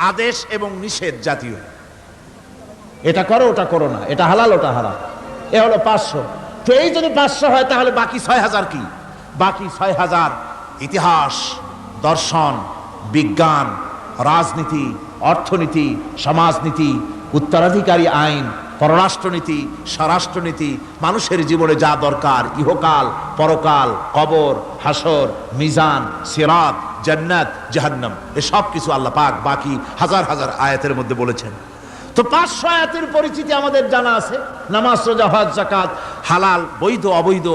আদেশ এবং নিষেধ জাতীয়। এটা করো, ওটা করো না। এটা হালাল, ওটা হারাম। এ হলো পাঁচশো। তো এই যদি পাঁচশো হয়, তাহলে বাকি ছয় হাজার কি? বাকি ছয় হাজার ইতিহাস, দর্শন, বিজ্ঞান, রাজনীতি, অর্থনীতি, সমাজনীতি, উত্তরাধিকারী আইন, পররাষ্ট্রনীতি, স্বরাষ্ট্রনীতি, মানুষের জীবনে যা দরকার, ইহকাল, পরকাল, কবর, হাসর, মিজান, সিরাত জান্নাত, জাহান্নাম। এসব কিছু আল্লাহ পাক বাকি হাজার হাজার আয়াতের মধ্যে বলেছেন। তো পাঁচশো আয়াতের পরিচিতি আমাদের জানা আছে। নামাজ, রোজা, হজ জাকাত হালাল, বৈধ, অবৈধ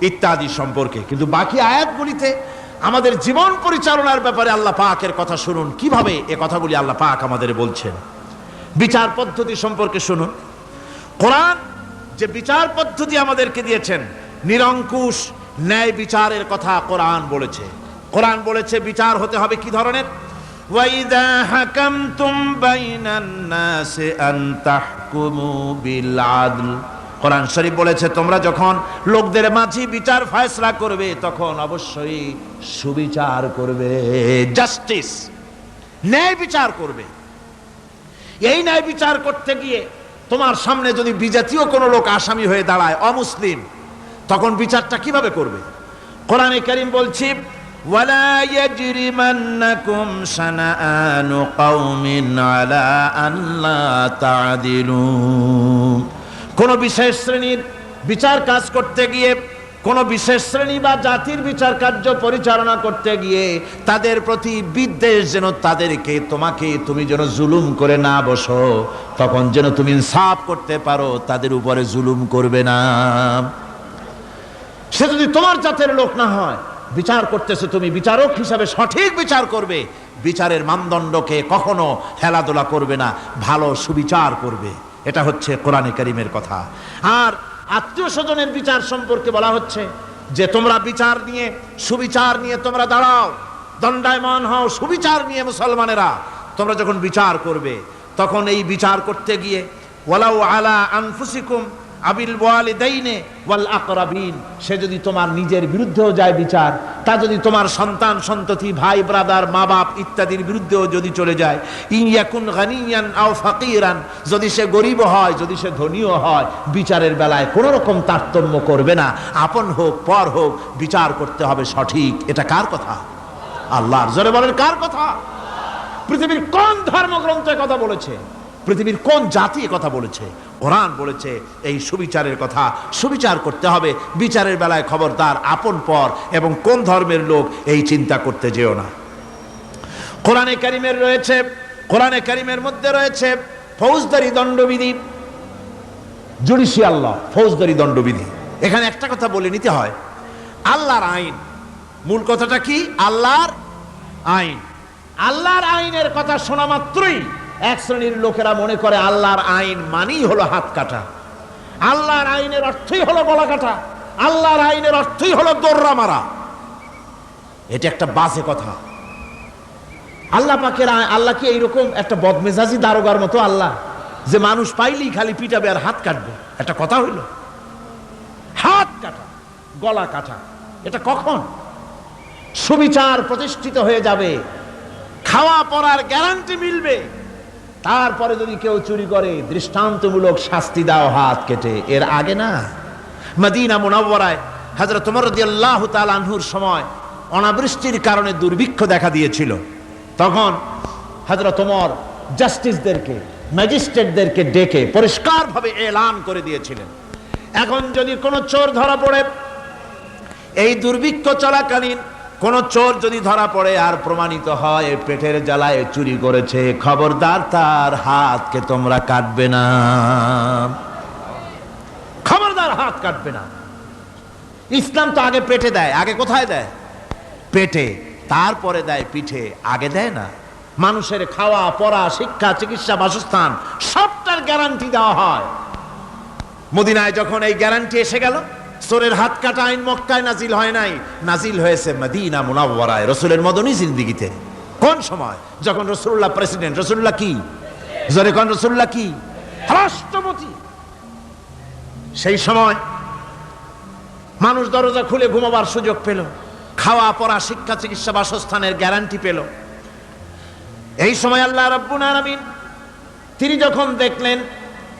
ইত্যাদি সম্পর্কে। কিন্তু বাকি আয়াতগুলিতে আমাদের জীবন পরিচালনার ব্যাপারে আল্লাহ পাকের কথা শুনুন। কীভাবে এ কথাগুলি আল্লাহ পাক আমাদের বলছেন? বিচার পদ্ধতি সম্পর্কে শুনুন। কোরআন যে বিচার পদ্ধতি আমাদেরকে দিয়েছেন, নিরঙ্কুশ ন্যায় বিচারের কথা কোরআন বলেছে। কোরআন বলেছে, বিচার হতে হবে কি ধরনের? ওয়াইদা হাকামতুম বাইনান নাসি আন তাহকুমু বিল আদল। কোরআন শরীফ বলেছে, তোমরা যখন লোকদের মাঝে বিচার ফায়সলা করবে, তখন অবশ্যই সুবিচার করবে, জাস্টিস, ন্যায় বিচার করবে। এই ন্যায় বিচার করতে গিয়ে তোমার সামনে যদি বিজাতীয় কোনো লোক আসামি হয়ে দাঁড়ায়, অমুসলিম, তখন বিচারটা কীভাবে করবে? কোরআনে করিম বলছি ولا يجرمنكم شنآن قوم على ألا تعدلوا কোন বিশেষ শ্রেণীর বিচার কাজ করতে গিয়ে কোন বিশেষ শ্রেণী বা জাতির বিচার কার্য পরিচালনা করতে গিয়ে তাদের প্রতি বিদ্বেষ যেন তাদেরকে তোমাকে তুমি যেন জুলুম করে না বসো তখন যেন তুমি ইনসাফ করতে পারো তাদের উপরে জুলুম করবে না সে যদি তোমার জাতের লোক না হয় বিচার করতেছে তুমি, বিচারক হিসাবে সঠিক বিচার করবে। বিচারের মানদণ্ডকে কখনো হেলাদোলা করবে না, ভালো সুবিচার করবে। এটা হচ্ছে কোরআনে করিমের কথা। আর আত্মীয় স্বজনের বিচার সম্পর্কে বলা হচ্ছে যে, তোমরা বিচার নিয়ে, সুবিচার নিয়ে তোমরা দাঁড়াও, দণ্ডায়মান হও, সুবিচার নিয়ে মুসলমানেরা। তোমরা যখন বিচার করবে, তখন এই বিচার করতে গিয়ে, ওয়ালাউ আলা আনফুসিকুম আবিল ওয়ালিদাইনে ওয়াল আকরাবিন। সে যদি তোমার নিজের বিরুদ্ধেও যায় বিচার, তা যদি তোমার সন্তান, সন্ততি, ভাই, ব্রাদার মা বাপ ইত্যাদির বিরুদ্ধেও যদি চলে যায় ইয়াকুন গানিয়ান আও ফাকিরান, যদি সে গরিব হয়, যদি সে ধনীও হয়, বিচারের বেলায় কোনো রকম তারতম্য করবে না। আপন হোক, পর হোক, বিচার করতে হবে সঠিক। এটা কার কথা? আল্লাহর। জোরে বলেন, কার কথা? পৃথিবীর কোন ধর্মগ্রন্থে কথা বলেছে? পৃথিবীর কোন জাতি কথা বলেছে? কোরআন বলেছে এই সুবিচারের কথা। সুবিচার করতে হবে। বিচারের বেলায় খবরদার, আপন পর এবং কোন ধর্মের লোক এই চিন্তা করতে যেও না। কোরআনে কারিমের রয়েছে, কোরআনে কারিমের মধ্যে রয়েছে ফৌজদারি দণ্ডবিধি। জুডিশিয়াল ল ফৌজদারি দণ্ডবিধি। এখানে একটা কথা বলে নিতে হয়। আল্লাহর আইন, মূল কথাটা কি? আল্লাহর আইন। আল্লাহর আইনের কথা শোনা মাত্রই এক শ্রেণির লোকেরা মনে করে আল্লাহর আইন মানেই হলো হাত কাটা। আল্লাহর আইনের অর্থই হলো গলা কাটা। আল্লাহর আইনের অর্থই হলো দৌড়া মারা। এটা একটা বাজে কথা। আল্লাহ পাকের আল্লাহ কি এইরকম একটা বদমেজাজি দারোগার মতো আল্লাহ যে মানুষ পাইলেই খালি পিটাবে আর হাত কাটবে? একটা কথা হইল। হাত কাটা, গলা কাটা, এটা কখন? সুবিচার প্রতিষ্ঠিত হয়ে যাবে। খাওয়া পড়ার গ্যারান্টি মিলবে। তারপরে যদি কেউ চুরি করে, দৃষ্টান্তমূলক শাস্তি দাও, হাত কেটে। এর আগে না, মদিনা ওমর রাদিয়াল্লাহু তাআলা আনহুর সময় অনাবৃষ্টির কারণে দুর্ভিক্ষ দেখা দিয়েছিল। তখন হযরত ওমর জাস্টিসদেরকে, ম্যাজিস্ট্রেটদেরকে ডেকে পরিষ্কারভাবে এলান করে দিয়েছিলেন। এখন যদি কোনো চোর ধরা পড়ে, এই দুর্ভিক্ষ চলাকালীন কোন চোর যদি ধরা পড়ে আর প্রমাণিত হয় পেটের জ্বালায় চুরি করেছে। খবরদার তার হাতকে তোমরা কাটবে না। খবরদার হাত কাটবে না। ইসলাম তো আগে পেটে দেয়, আগে কোথায় দেয়? পেটে, তারপরে দেয় পিঠে, আগে দেয় না। মানুষের খাওয়া, পড়া, শিক্ষা, চিকিৎসা, বাসস্থান, সবটার গ্যারান্টি দেওয়া হয়। মদিনায় যখন এই গ্যারান্টি এসে গেল চোরের হাত কাটা আইন মক্কায় নাজিল হয় নাই। নাজিল হয়েছে মদিনা মুনাওয়ারায়, রসুলের মদনী জিন্দিগিতে। কোন সময়? যখন রসুল্লাহ প্রেসিডেন্ট, রসুল্লাহ কি? জোরে কোন রসুল্লাহ কি? রাষ্ট্রপতি। সেই সময় মানুষ দরজা খুলে ঘুমাবার সুযোগ পেল। খাওয়া, পড়া, শিক্ষা, চিকিৎসা, বাসস্থানের গ্যারান্টি পেল। এই সময় আল্লাহ রব্বুল আলামিন তিনি যখন দেখলেন,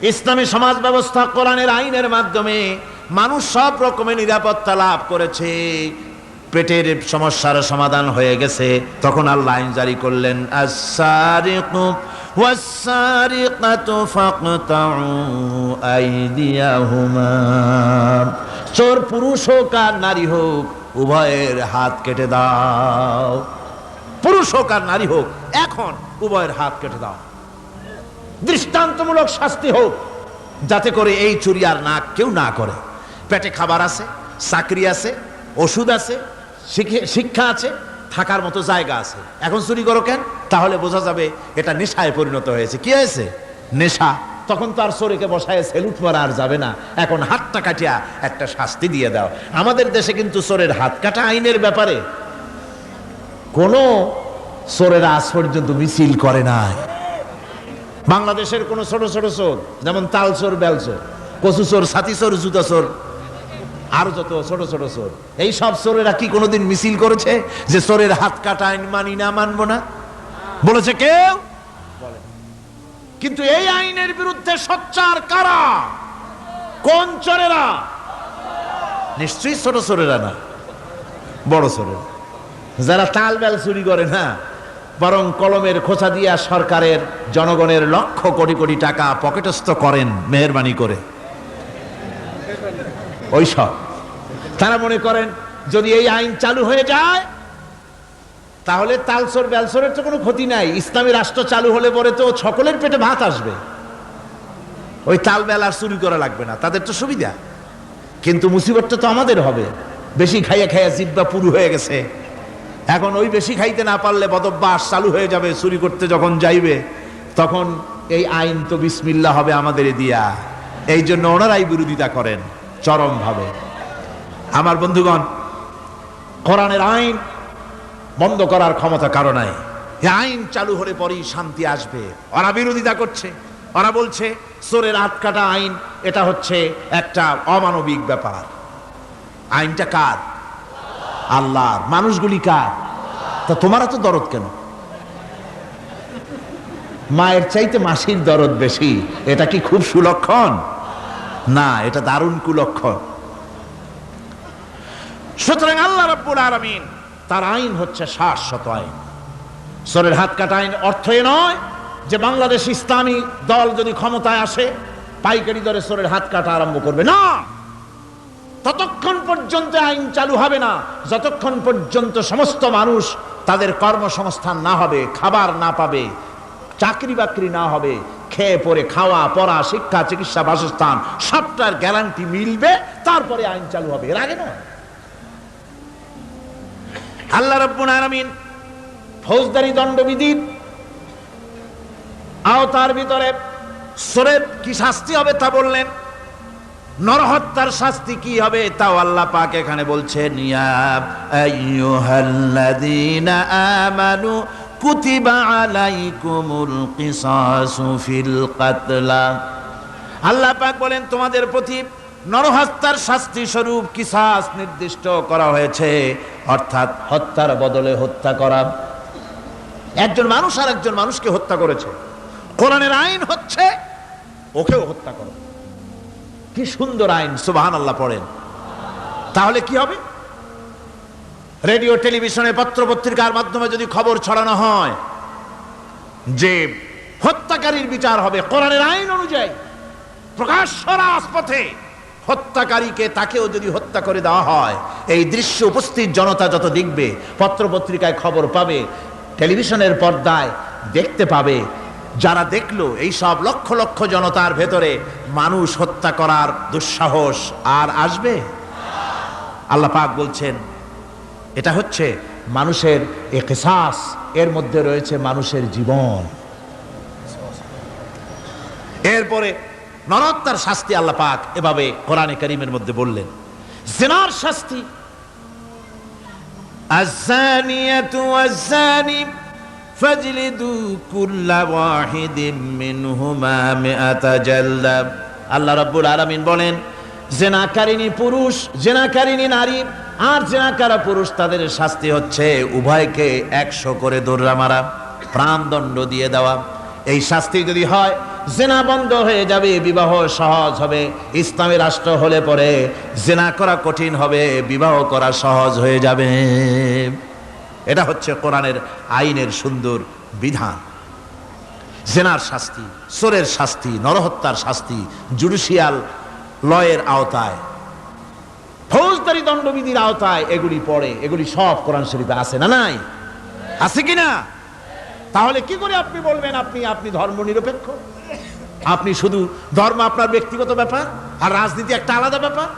ইসলামী সমাজ ব্যবস্থা কোরআনের আইনের মাধ্যমে মানুষ সব রকমের নিরাপত্তা লাভ করেছে। পেটের সমস্যার সমাধান হয়ে গেছে। তখন আল্লাহ আইন জারি করলেন চোর পুরুষ হোক আর নারী হোক, উভয়ের হাত কেটে দাও। পুরুষ হোক আর নারী হোক, এখন উভয়ের হাত কেটে দাও। দৃষ্টান্তমূলক শাস্তি হোক, যাতে করে এই চুরি আর না, কেউ না করে। পেটে খাবার আছে, চাকরি আছে, ওষুধ আছে শিক্ষা আছে, থাকার মতো জায়গা আছে। এখন চুরি করো কেন? তাহলে বোঝা যাবে এটা নেশায় পরিণত হয়েছে। কি হয়েছে? নেশা। তখন তো আর চোরেকে বসায় সেলুট মারা আর যাবে না। এখন হাতটা কাটিয়া একটা শাস্তি দিয়ে দাও। আমাদের দেশে কিন্তু চোরের হাত কাটা আইনের ব্যাপারে। কোনো চোরেরা আজ পর্যন্ত মিছিল করে নাই। বাংলাদেশের কোন ছোট ছোট চোর, যেমন তাল চোর বেল চোর কচু চোর ছাতি চোর জুতা চোর আরও যত ছোট ছোট চোর। এই সব চোরেরা কি কোনোদিন মিছিল করেছে যে চোরের হাত কাটা আইন মানি না, মানবো না? বলেছে কেউ। কিন্তু এই আইনের বিরুদ্ধে সচ্চার কারা? কোন চোরেরা? নিশ্চয়ই ছোট চোরেরা না, বড় চোরেরা। যারা তাল বেল চুরি করে না, বরং কলমের খোঁচা দিয়া সরকারের, জনগণের লক্ষ কোটি কোটি টাকা পকেটস্থ করেন মেহরবানি করে। ওই সব তারা মনে করেন, যদি এই আইন চালু হয়ে যায়, তাহলে তালসর বেলসরের তো কোনো ক্ষতি নাই। ইসলামী রাষ্ট্র চালু হলে পরে তো সকলের পেটে ভাত আসবে। ওই তাল বেল আর চুরি করা লাগবে না, তাদের তো সুবিধা। কিন্তু মুসিবতটা তো আমাদের হবে। বেশি খাইয়া খাইয়া জিব্বা পুরু হয়ে গেছে। এখন ওই বেশি খাইতে না পারলে বদভ্যাস চালু হয়ে যাবে, চুরি করতে যখন যাইবে, তখন এই আইন তো বিসমিল্লা হবে আমাদের দিয়া এই জন্য ওনারাই বিরোধিতা করেন। চরমভাবে। আমার বন্ধুগণ, কোরআনের আইন বন্ধ করার ক্ষমতা কারও নাই। আইন চালু হলে পরেই শান্তি আসবে। ওরা বিরোধিতা করছে। ওরা বলছে চোরের হাত কাটা আইন, এটা হচ্ছে একটা অমানবিক ব্যাপার। আইনটা কার? আল্লাহর। মানুষগুলি কার? তা তোমারা তো দরদ কেন? মায়ের চাইতে মাসির দরদ বেশি। এটা কি খুব সুলক্ষণ? না, এটা দারুণ কুলক্ষণ। সুতরাং আল্লাহ রব্বুল আলামিন, তার আইন হচ্ছে শাশ্বত আইন। সরের হাত কাটা আইন অর্থ এ নয় যে বাংলাদেশ ইসলামী দল যদি ক্ষমতায় আসে, পাইকারি দরে সরের হাত কাটা আরম্ভ করবে। না! ততক্ষণ পর্যন্ত আইন চালু হবে না। যতক্ষণ পর্যন্ত সমস্ত মানুষ তাদের কর্মসংস্থান না হবে, খাবার না পাবে চাকরি বাকরি না হবে খেয়ে পরে খাওয়া, পড়া, শিক্ষা, চিকিৎসা, বাসস্থান, সবটার গ্যারান্টি মিলবে, তারপরে আইন চালু হবে। এর আগে নয়। আল্লাহ রব্বুল আলামিন ফৌজদারি দণ্ডবিধির আওতার ভিতরে সরের কি শাস্তি হবে তা বললেন। নরহত্যার শাস্তি কি হবে তাও আল্লাহ পাক এখানে বলছেন, ইয়া আইয়ুহাল্লাযীনা আমানু কুতিবা আলাইকুমুল কিসাসু ফিল কাতলা আল্লাহ বলেন, তোমাদের প্রতি নরহত্যার শাস্তি স্বরূপ কিসাস নির্দিষ্ট করা হয়েছে, অর্থাৎ হত্যার বদলে হত্যা করা। একজন মানুষ আর একজন মানুষকে হত্যা করেছে। কোরআনের আইন হচ্ছে ওকেও হত্যা করো। কি সুন্দর আইন সুবাহান আল্লাহ পড়েন। তাহলে কি হবে? রেডিও, টেলিভিশনে পত্র পত্রিকার মাধ্যমে যদি খবর ছড়ানো হয়, যে হত্যাকারীর বিচার হবে, কোরআনের আইন অনুযায়ী প্রকাশ্য রাজপথে হত্যাকারীকে তাকেও যদি হত্যা করে দেওয়া হয়, এই দৃশ্য উপস্থিত জনতা যত দেখবে পত্র পত্রিকায় খবর পাবে, টেলিভিশনের পর্দায় দেখতে পাবে, যারা দেখল, এই সব লক্ষ লক্ষ জনতার ভেতরে মানুষ হত্যা করার দুঃসাহস আর আসবে? আল্লাহ পাক বলছেন এটা হচ্ছে মানুষের একেসাস এর মধ্যে রয়েছে মানুষের জীবন এরপরে নরত্যার শাস্তি আল্লাহ পাক এভাবে কোরআনে করিমের মধ্যে বললেন জেনার শাস্তি الزانية والزاني فاجلدوا كل واحد منهما مئة جلدة আল্লাহ রাব্বুল আলামিন বলেন জেনাকারিনী পুরুষ জেনাকারিনী নারী আর জেনাকারা পুরুষ, তাদের শাস্তি হচ্ছে উভয়কে একশো করে দৌড়া মারা, প্রাণদণ্ড দিয়ে দেওয়া। এই শাস্তি যদি হয়, জেনা বন্ধ হয়ে যাবে, বিবাহ সহজ হবে, ইসলামী রাষ্ট্র হলে পরে জেনা করা কঠিন হবে, বিবাহ করা সহজ হয়ে যাবে। এটা হচ্ছে কোরআনের আইনের সুন্দর বিধান। জেনার শাস্তি সোরের শাস্তি, নরহত্যার শাস্তি, জুডিশিয়াল লয়ের আওতায় ফৌজদারি দণ্ডবিধির আওতায় এগুলি পড়ে, এগুলি সব কোরআন শরীফে আছে না নাই? আছে কি না? তাহলে কি করে আপনি বলবেন আপনি আপনি ধর্ম নিরপেক্ষ আপনি শুধু ধর্ম আপনার ব্যক্তিগত ব্যাপার আর রাজনীতি একটা আলাদা ব্যাপার?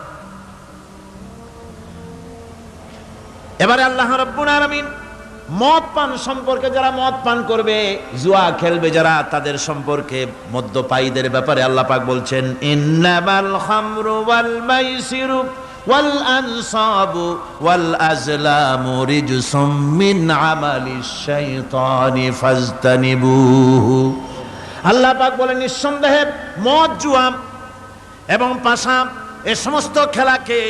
এবারে আল্লাহ রব্বুল আলামিন মদ পান সম্পর্কে যারা মদ পান করবে, জুয়া খেলবে যারা, তাদের সম্পর্কে মদ্যপায়ীদের ব্যাপারে আল্লাহ পাক বলছেন, ইন্নামাল খামরু ওয়াল মাইসিরু। ওয়াল আনসাবু ওয়াল আজলামু রিজসুম মিন আমালিশ শাইতানি আল্লাহ পাক বলেন, নিঃসন্দেহে মদ জুয়া এবং পাশা এ সমস্ত খেলাকে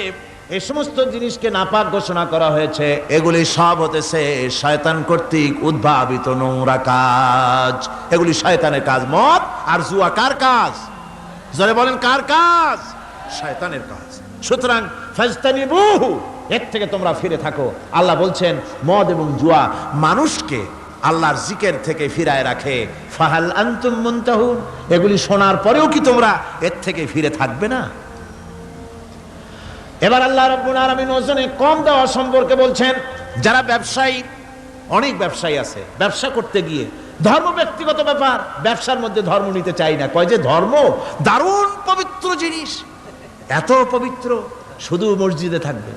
এই সমস্ত জিনিসকে নাপাক ঘোষণা করা হয়েছে। এগুলি সব হতেছে শয়তান কর্তৃক উদ্ভাবিত নোংরা কাজ। এগুলি শয়তানের কাজ। মদ আর জুয়া কার কাজ? জোরে বলেন, কার কাজ? শয়তানের কাজ। সুতরাং ফাজতানি বহু এর থেকে তোমরা ফিরে থাকো। আল্লাহ বলছেন, মদ এবং জুয়া মানুষকে আল্লাহর জিকের থেকে ফিরায় রাখে। ফাহাল আন্তুম মুনতাহুন, এগুলি শোনার পরেও কি তোমরা এর থেকে ফিরে থাকবে না? এবার আল্লাহ রব্বুল আলামিন ওজনে কম দেওয়া সম্পর্কে বলছেন, যারা ব্যবসায়ী, অনেক ব্যবসায়ী আছে, ব্যবসা করতে গিয়ে ধর্ম ব্যক্তিগত ব্যাপার, ব্যবসার মধ্যে ধর্ম নিতে চাই না। কয় যে ধর্ম, দারুণ পবিত্র জিনিস। এত পবিত্র, শুধু মসজিদে থাকবে,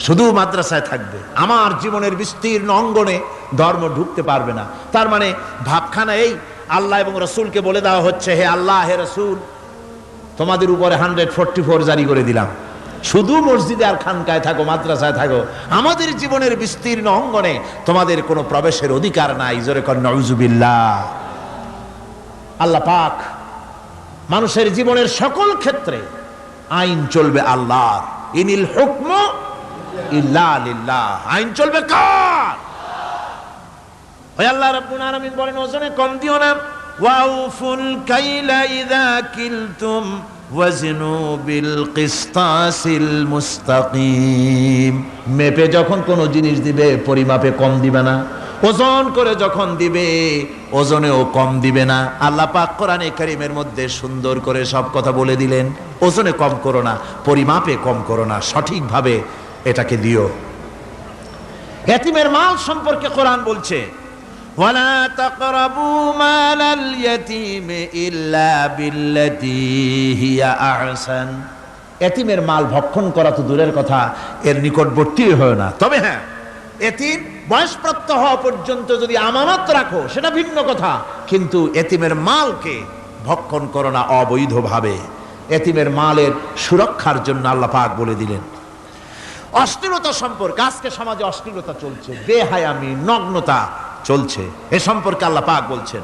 শুধু মাদ্রাসায় থাকবে, আমার জীবনের বিস্তীর্ণ অঙ্গনে ধর্ম ঢুকতে পারবে না। তার মানে ভাবখানা এই, আল্লাহ এবং রসুলকে বলে দেওয়া হচ্ছে, হে আল্লাহ, হে রসুল, তোমাদের উপরে হান্ড্রেড ফোরটি ফোর জারি করে দিলাম। শুধু মসজিদে আর খানকায় থাকো, মাদ্রাসায় থাকো, আমাদের জীবনের বিস্তীর্ণ অঙ্গনে তোমাদের কোনো প্রবেশের অধিকার নাই। জোরে কর নজুবিল্লাহ আল্লাহ পাক মানুষের জীবনের সকল ক্ষেত্রে আইন চলবে আল্লাহর। ইনিল হুকম ইল্লা আইন চলবে কার? ওই আল্লাহ রাব্বুল আলামিন বলেন ওজনে কম দিও না। ওয়াউফুল কাইলা ইযা কিলতুম ওয়াজনু বিল কিসতাসিল মুস্তাকিম। মেপে যখন কোনো জিনিস দিবে, পরিমাপে কম দিবে না। ওজন করে যখন দিবে ওজনেও কম দিবে না আল্লাহ পাক কোরআনে কারিমের মধ্যে সুন্দর করে সব কথা বলে দিলেন ওজনে কম করো না পরিমাপে কম করো না সঠিকভাবে এটাকে দিও এতিমের মাল সম্পর্কে কোরআন বলছে ولا تقربوا مال اليتيم إلا بالتي هي أحسن এতিমের মাল ভক্ষণ করা তো দূরের কথা এর নিকটবর্তী হয় না তবে হ্যাঁ এতিম বয়সপ্রাপ্ত হওয়া পর্যন্ত যদি আমানত রাখো সেটা ভিন্ন কথা কিন্তু এতিমের মালকে ভক্ষণ করো না অবৈধভাবে এতিমের মালের সুরক্ষার জন্য আল্লাহ পাক বলে দিলেন অশ্লীলতা সম্পর্কে আজকে সমাজে অশ্লীলতা চলছে বেহায়ামি নগ্নতা চলছে এ সম্পর্কে আল্লাহ পাক বলছেন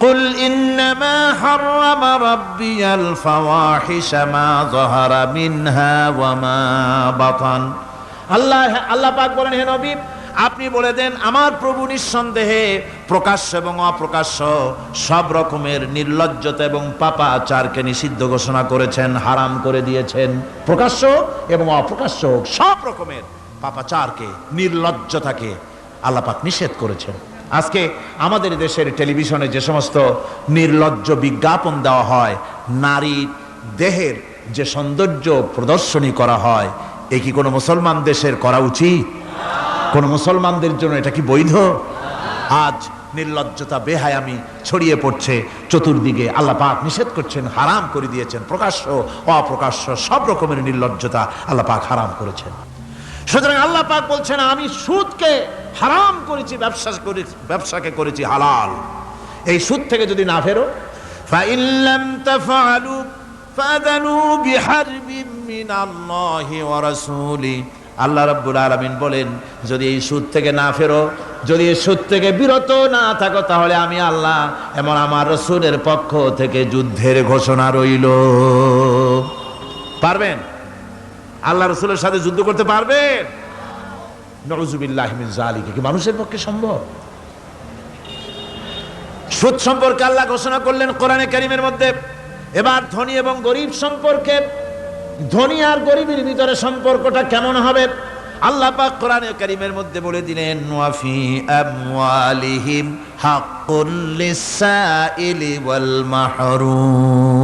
قل إنما حرم ربي الفواحش ما ظهر منها وما بطن আল্লাহ আল্লাহ পাক বলেন হে নবী আপনি বলে দেন, আমার প্রভু নিঃসন্দেহে প্রকাশ্য এবং অপ্রকাশ্য সব রকমের নির্লজ্জতা এবং পাপাচারকে নিষিদ্ধ ঘোষণা করেছেন, হারাম করে দিয়েছেন। প্রকাশ্য এবং অপ্রকাশ্য সব রকমের পাপাচারকে, নির্লজ্জতাকে আল্লাপাক নিষেধ করেছেন। আজকে আমাদের দেশের টেলিভিশনে যে সমস্ত নির্লজ্জ বিজ্ঞাপন দেওয়া হয় নারীর দেহের যে সৌন্দর্য প্রদর্শনী করা হয়, এ কি কোনো মুসলমান দেশের করা উচিত? কোন মুসলমানদের জন্য এটা কি বৈধ? আজ নির্লজ্জতা, বেহায়ামি ছড়িয়ে পড়ছে। চতুর্দিকে আল্লাহ পাক নিষেধ করছেন, হারাম করে দিয়েছেন, প্রকাশ্য, অপ্রকাশ্য, সব রকমের নির্লজ্জতা আল্লাহ পাক হারাম করেছেন। সুতরাং আল্লাহ পাক বলছেন, আমি সুদকে হারাম করেছি, ব্যবসা করে ব্যবসাকে করেছি হালাল। এই সুদ থেকে যদি না ফেরো ফাদানু বিহার আল্লাহ রাব্বুল আলামিন বলেন, যদি এই সুদ থেকে না ফেরো, যদি এই সুদ থেকে বিরত না থাকো, তাহলে আমি আল্লাহ এমন আমার রসুলের পক্ষ থেকে যুদ্ধের ঘোষণা রইল। পারবেন? আল্লাহ রসুলের সাথে যুদ্ধ করতে পারবেন? কি মানুষের পক্ষে সম্ভব? সুদ সম্পর্কে আল্লাহ ঘোষণা করলেন কোরআনে কারিমের মধ্যে। এবার ধনী এবং গরিব সম্পর্কে ধনী আর গরিবের ভিতরে সম্পর্কটা কেমন হবে? আল্লাহ পাক কোরআনে কারিমের মধ্যে বলে দিলেন ওয়াফি আমওয়ালিহিম হাক্কুল লিসাইলি ওয়াল মাহরুম।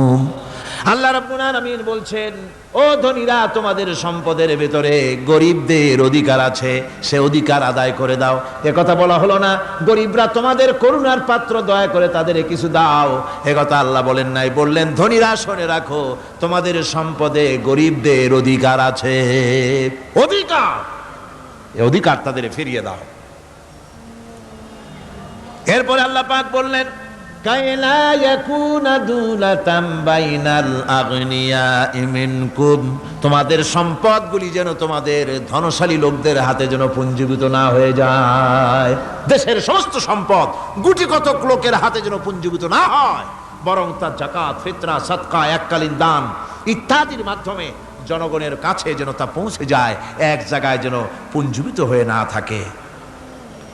আল্লাহ রাব্বুল আলামিন বলছেন, ও ধনীরা, তোমাদের সম্পদের ভেতরে গরিবদের অধিকার আছে, সে অধিকার আদায় করে দাও। এ কথা বলা হলো না। গরিবরা তোমাদের করুণার পাত্র, দয়া করে তাদের কিছু দাও। এ কথা আল্লাহ বলেন নাই। বললেন, ধনীরা, শুনে রাখো, তোমাদের সম্পদে গরিবদের অধিকার আছে। অধিকার! এ অধিকার তাদের ফিরিয়ে দাও। এরপরে আল্লাহ পাক বললেন বাইনাল আগনিয়াই মিনকুম তোমাদের সম্পদগুলি যেন তোমাদের ধনশালী লোকদের হাতে যেন পুঞ্জীভূত না হয়ে যায়। দেশের সমস্ত সম্পদ গুটি কতক লোকের হাতে যেন পুঞ্জীভূত না হয়। বরং তার জাকাত ফিতরা সৎকা এককালীন দান ইত্যাদির মাধ্যমে জনগণের কাছে যেন তা পৌঁছে যায়, এক জায়গায় যেন পুঞ্জীভূত হয়ে না থাকে।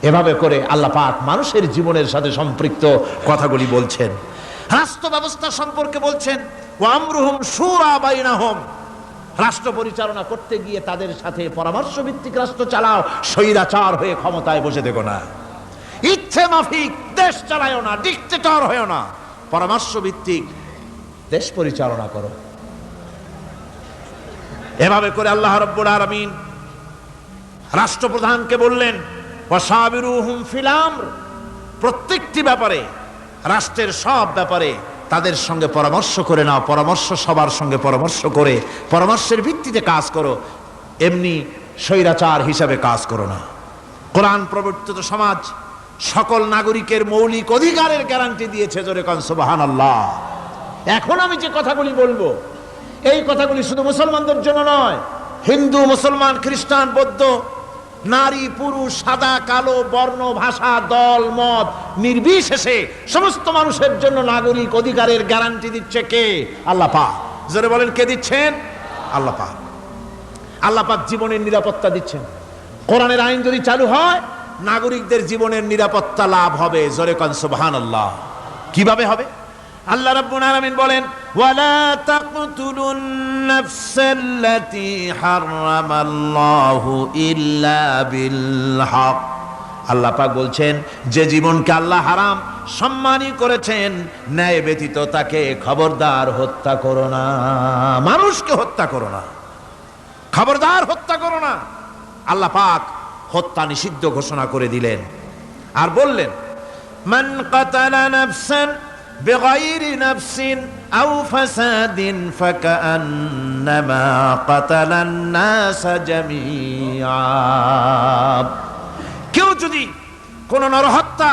এভাবে করে আল্লাহ পাক মানুষের জীবনের সাথে সম্পৃক্ত কথাগুলি বলছেন। রাষ্ট্র ব্যবস্থা সম্পর্কে বলছেন ও আমরুহুম সুরা বাইনাহুম। রাষ্ট্র পরিচালনা করতে গিয়ে তাদের সাথে পরামর্শ ভিত্তিক রাষ্ট্র চালাও, স্বৈরাচার হয়ে ক্ষমতায় বসে দেখো না। ইচ্ছে মাফিক, দেশ চালায়ও না ডিক্টেটর হয়েও না। পরামর্শ ভিত্তিক দেশ পরিচালনা করো। এভাবে করে আল্লাহ রব্বুল আলামিন রাষ্ট্রপ্রধানকে বললেন ওয়াসাবিরুহুম ফিল আমর। প্রত্যেকটি ব্যাপারে, রাষ্ট্রের সব ব্যাপারে তাদের সঙ্গে পরামর্শ করে নাও, পরামর্শ সবার সঙ্গে পরামর্শ করে, পরামর্শের ভিত্তিতে কাজ করো, এমনি স্বৈরাচার হিসাবে কাজ করো না। কোরআন প্রবর্তিত সমাজ সকল নাগরিকের মৌলিক অধিকারের গ্যারান্টি দিয়েছে জোরে কন সুবাহান আল্লাহ এখন আমি যে কথাগুলি বলব, এই কথাগুলি শুধু মুসলমানদের জন্য নয়, হিন্দু, মুসলমান, খ্রিস্টান, বৌদ্ধ নারী, পুরুষ, সাদা, কালো, বর্ণ, ভাষা, দল, মত, নির্বিশেষে সমস্ত মানুষের জন্য নাগরিক অধিকারের গ্যারান্টি দিচ্ছে কে? আল্লাহ পাক। জোরে বলেন, কে দিচ্ছেন? আল্লাহ পাক। আল্লাহ পাক জীবনের নিরাপত্তা দিচ্ছেন। কোরআনের আইন যদি চালু হয়, নাগরিকদের জীবনের নিরাপত্তা লাভ হবে। জোরে কন, সুবহানাল্লাহ। কীভাবে হবে? আল্লাহ রাব্বুল আলামিন বলেন, ওয়ালা তাকতুলুন নাফসাল্লাতী হারামাল্লাহু ইল্লা বিল হক। আল্লাহ পাক বলছেন, যে জীবনকে আল্লাহ হারাম সম্মানই করেছেন, ন্যায় ব্যতীত তাকে খবরদার হত্যা করো না, মানুষকে হত্যা করো না, খবরদার হত্যা করো না। আল্লাহ পাক হত্যা নিষিদ্ধ ঘোষণা করে দিলেন আর বললেন, মান কাতালা নাফসান بغير نفس أو فساد فكأنما قتل الناس جميعا কেউ যদি কোন নরহত্যা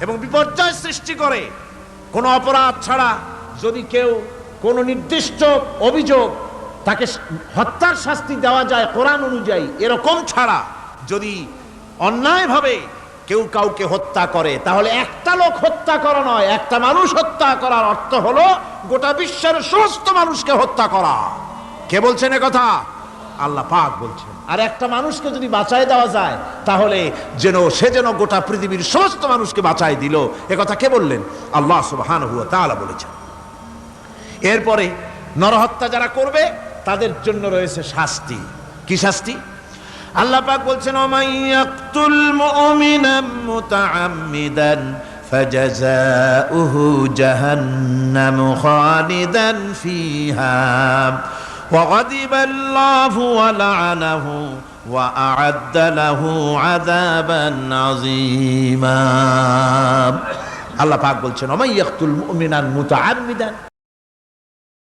এবং বিপর্যয় সৃষ্টি করে কোনো অপরাধ ছাড়া যদি কেউ কোনো নির্দিষ্ট অভিযোগ তাকে হত্যার শাস্তি দেওয়া যায় কোরআন অনুযায়ী এরকম ছাড়া যদি অন্যায়ভাবে কেউ কাউকে হত্যা করে, তাহলে একটা লোক হত্যা করা নয়, একটা মানুষ হত্যা করার অর্থ হলো গোটা বিশ্বের সমস্ত মানুষকে হত্যা করা। কে বলছেন কথা? আল্লাহ পাক বলছেন। আর একটা মানুষকে যদি বাঁচায় দেওয়া যায়, তাহলে যেন, সে যেন গোটা পৃথিবীর সমস্ত মানুষকে বাঁচায় দিল। কথা কে বললেন? আল্লাহ সুবহান হুয়া তাআলা বলেছেন। এরপরে নরহত্যা যারা করবে, তাদের জন্য রয়েছে শাস্তি। কি শাস্তি? আল্লাহ পাক বলছেন ওমাইয়াকতুল মুমিনাম মুতাআম্মিদান فجزاؤه جهنم خالدا فيها وغضب الله ولعنه وأعد له عذابا عظيما আল্লাহ পাক বলছেন ওমাইয়াকতুল মুমিনান মুতাআম্মিদান